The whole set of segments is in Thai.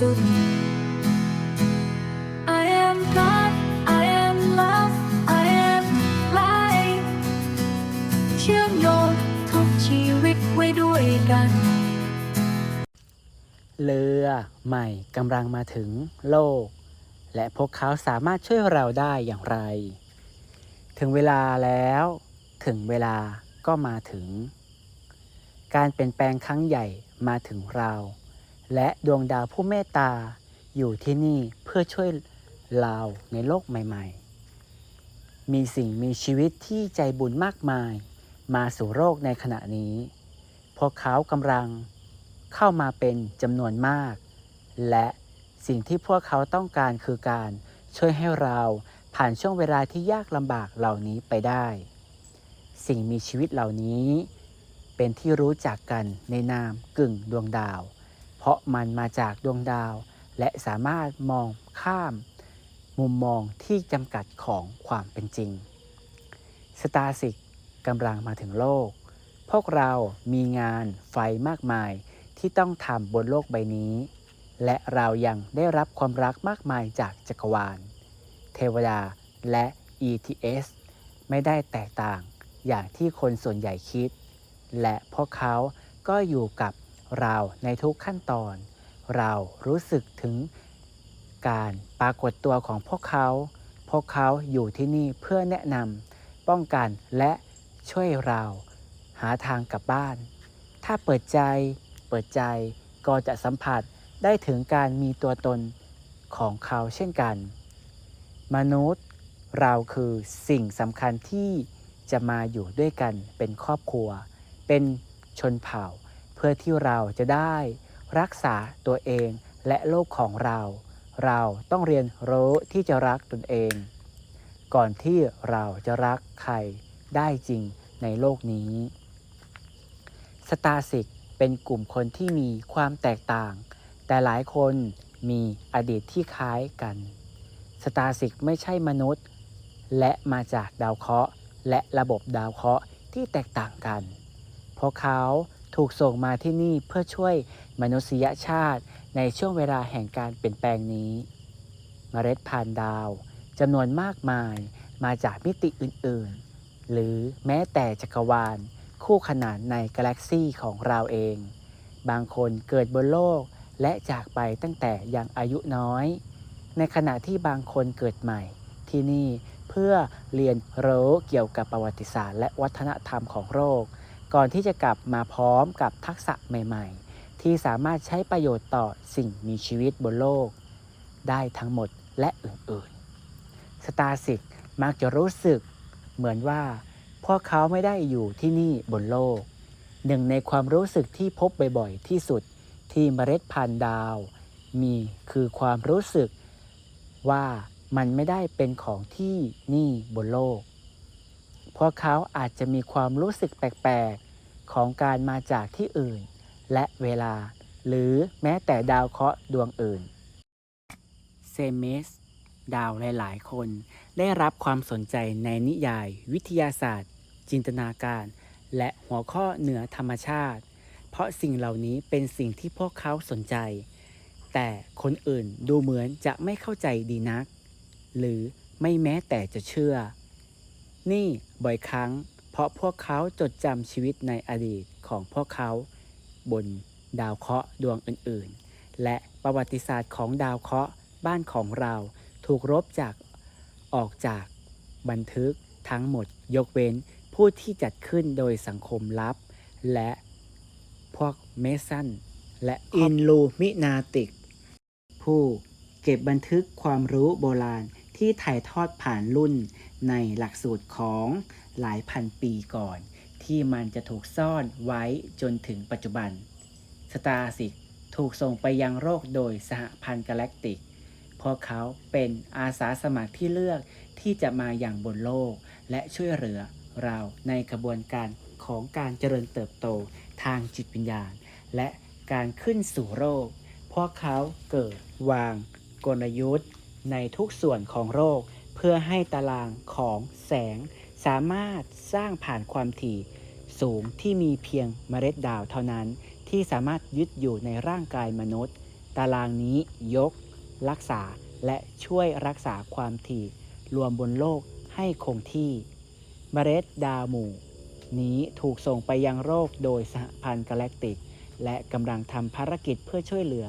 สุด I am God I am love I am light เชื่อมโยงทุกชีวิตไว้ด้วยกัน เรือใหม่กำลังมาถึงโลก และพวกเขาสามารถช่วยเราได้อย่างไร ถึงเวลาแล้ว ถึงเวลาก็มาถึง การเปลี่ยนแปลงครั้งใหญ่มาถึงเรา และดวงดาวผู้เมตตาอยู่ที่นี่เพื่อช่วยเราในโลกใหม่ ๆ มีสิ่งมีชีวิตที่ใจบุญมากมาย มาสู่โลกในขณะนี้ พวกเขากำลังเข้ามาเป็นจำนวนมาก และสิ่งที่พวกเขาต้องการคือการช่วยให้เราผ่านช่วงเวลาที่ยากลำบากเหล่านี้ไปได้ สิ่งมีชีวิตเหล่านี้ เป็นที่รู้จักกันในนามกึ่งดวงดาว เพราะมันมาจากดวงดาว และสามารถมองข้าม มุมมองที่จำกัดของความเป็นจริง สตาร์สิกกำลังมาถึงโลก พวกเรามีงานไฟมากมายที่ต้องทำบนโลกใบนี้ และเรายังได้รับความรักมากมายจากจักรวาล เทวดาและ ETS ไม่ได้แตกต่างอย่างที่คนส่วนใหญ่คิด และพวกเขาก็อยู่กับ เราในทุกขั้นตอน เรารู้สึกถึงการปรากฏตัวของพวกเขา พวกเขาอยู่ที่นี่เพื่อแนะนำป้องกันและช่วยเราหาทางกลับบ้าน ถ้าเปิดใจ เปิดใจก็จะสัมผัสได้ถึงการมีตัวตนของเขาเช่นกัน มนุษย์เราคือสิ่งสำคัญที่จะมาอยู่ด้วยกันเป็นครอบครัว เป็นชนเผ่า พื่อที่เราจะได้รักษาตัวเองและโลกของเรา เราต้องเรียนรู้ที่จะรักตนเอง ก่อนที่เราจะรักใครได้จริงในโลกนี้สตาสิกเป็นกลุ่มคนที่มีความแตกต่าง แต่หลายคนมีอดีตที่คล้ายกัน สตาสิกไม่ใช่มนุษย์ และมาจากดาวเคราะห์และระบบดาวเคราะห์ที่แตกต่างกัน เพราะเขา ถูกส่งมาที่นี่เพื่อช่วยมนุษยชาติในช่วงเวลาแห่งการเปลี่ยนแปลงนี้เมล็ดพันธุ์ดาวจำนวนมากมายมาจากมิติอื่น ๆ หรือแม้แต่จักรวาล คู่ขนานในกาแล็กซีของเราเอง บางคนเกิดบนโลกและจากไปตั้งแต่ยังอายุน้อย ในขณะที่บางคนเกิดใหม่ที่นี่เพื่อเรียนรู้เกี่ยวกับประวัติศาสตร์และวัฒนธรรมของโลก ก่อนที่จะกลับมาพร้อมกับทักษะใหม่ๆ ที่สามารถใช้ประโยชน์ต่อสิ่งมีชีวิตบนโลก ได้ทั้งหมดและอื่นๆ สตาร์สิกมักจะรู้สึกเหมือนว่าพวกเขาไม่ได้อยู่ที่นี่บนโลก หนึ่งในความรู้สึกที่พบบ่อยๆ ที่สุดที่เมล็ดพันธุ์ดาว มีคือความรู้สึกว่ามันไม่ได้เป็นของที่นี่บนโลก พวกเขาอาจจะมีความรู้สึกแปลกๆ ของการมาจากที่อื่น และเวลา หรือแม้แต่ดาวเคราะห์ดวงอื่น เซเมสดาวหลายๆ คน ได้รับความสนใจในนิยาย วิทยาศาสตร์ จินตนาการ และหัวข้อเหนือธรรมชาติ เพราะสิ่งเหล่านี้เป็นสิ่งที่พวกเขาสนใจ แต่คนอื่นดูเหมือนจะไม่เข้าใจดีนัก หรือไม่แม้แต่จะเชื่อ นี่บ่อยครั้ง เพราะพวกเขาจดจำชีวิตในอดีตของพวกเขา บนดาวเคราะห์ดวงอื่นๆ และประวัติศาสตร์ของดาวเคราะห์บ้านของเราถูกลบจากออกจากบันทึกทั้งหมดยกเว้นผู้ที่จัดขึ้นโดยสังคมลับ และพวกเมสันและอินลูมินาติก ผู้เก็บบันทึกความรู้โบราณ ที่ถ่ายทอดผ่านรุ่นในหลักสูตรของหลายพันปีก่อน ที่มันจะถูกซ่อนไว้จนถึงปัจจุบัน สตาร์สิกถูกส่งไปยังโลกโดยสหพันธ์กาแล็กติก เพวกเขาเป็นอาสาสมัครที่เลือกที่จะมาอย่างบนโลก และช่วยเหลือเราในกระบวนการของการเจริญเติบโตทางจิตวิญญาณ และการขึ้นสู่โลกเพวกเขาเกิดวางกลยุทธ์ ในทุกส่วนของโลกเพื่อให้ตารางของแสง สามารถสร้างผ่านความถี่ สูงที่มีเพียงเมล็ดดาวเท่านั้น ที่สามารถยึดอยู่ในร่างกายมนุษย์ ตารางนี้ยก รักษาและช่วยรักษาความถี่ รวมบนโลกให้คงที่เมล็ดดาวหมู่ นี้ถูกส่งไปยังโลกโดยสหพันธ์กาแล็กติก และกำลังทำภารกิจเพื่อช่วยเหลือ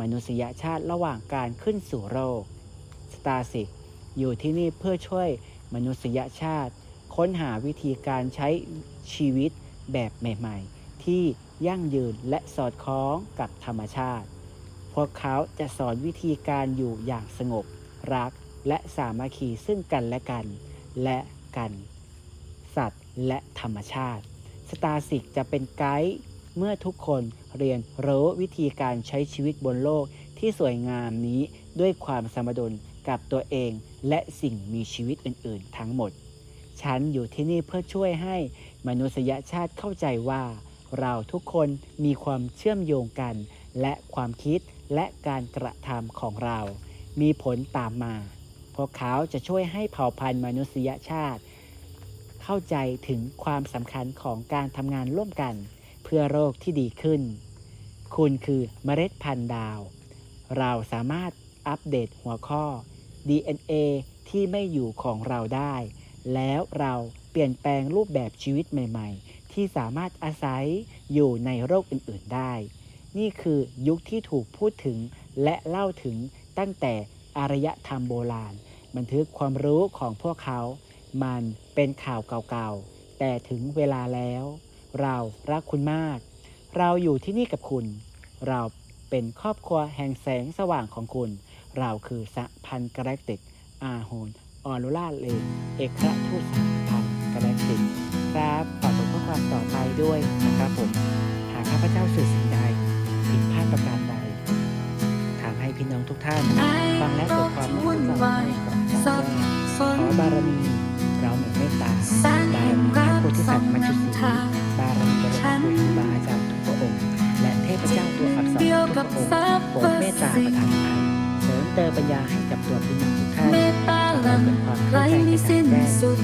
มนุษยชาติระหว่างการขึ้นสู่โลก สตาสิกอยู่ที่นี่เพื่อช่วยมนุษยชาติ ค้นหาวิธีการใช้ชีวิตแบบใหม่ ๆ ที่ยั่งยืนและสอดคล้องกับธรรมชาติ พวกเขาจะสอนวิธีการอยู่อย่างสงบ รักและสามัคคีซึ่งกันและกัน และกัน สัตว์และธรรมชาติ สตาสิกจะเป็นไกด์เมื่อทุกคนเรียนรู้วิธีการใช้ชีวิตบนโลกที่สวยงามนี้ด้วยความสมดุล กับตัวเองและสิ่งมีชีวิตอื่น ๆ ทั้งหมด ฉันอยู่ที่นี่เพื่อช่วยให้มนุษยชาติเข้าใจว่า เราทุกคนมีความเชื่อมโยงกัน และความคิดและการกระทำของเรา มีผลตามมา พวกเขาจะช่วยให้เผ่าพันธุ์มนุษยชาติ เข้าใจถึงความสำคัญของการทำงานร่วมกัน เพื่อโลกที่ดีขึ้น คุณคือเมล็ดพันธุ์ดาว เราสามารถอัปเดตหัวข้อ DNA ที่ไม่อยู่ของเราได้ แล้วเราเปลี่ยนแปลงรูปแบบชีวิตใหม่ ๆ ที่สามารถอาศัยอยู่ในโลกอื่น ๆได้ นี่คือยุคที่ถูกพูดถึงและเล่าถึงตั้งแต่อารยธรรมโบราณ บันทึกความรู้ของพวกเขา มันเป็นข่าวเก่าๆ แต่ถึงเวลาแล้ว เรารักคุณมาก เราอยู่ที่นี่กับคุณ เราเป็นครอบครัวแห่งแสงสว่างของคุณ เราคือสหพันธ์กาแล็กติก อาโฮนออโรราเลนเอกราชทูตสหพันธ์กาแล็กติก ครับฝากผมข้อความต่อไปด้วยนะครับผม หากข้าพเจ้าสื่อสิ่งใดผิดพลาดประการใดทำให้พี่น้องทุกท่าน ฟังและเกิดความวุ่นวายสับสขนอบารมีเราเหมือนเมตตาบารมีพระโพธิสัตว์มัจจุสีบารมีบารมีครูบาอาจารย์ทุกพระองค์ และเทพเจ้าตัวอักษรทุกพระองค์โปรดเมตตาประทานอภัย ริมเติมปัญญาให้กับตัวพี่น้องทุกท่านเมตตาทำลัให้งเกิดความไรเข้าใจมีในสิ้นการแก้สุด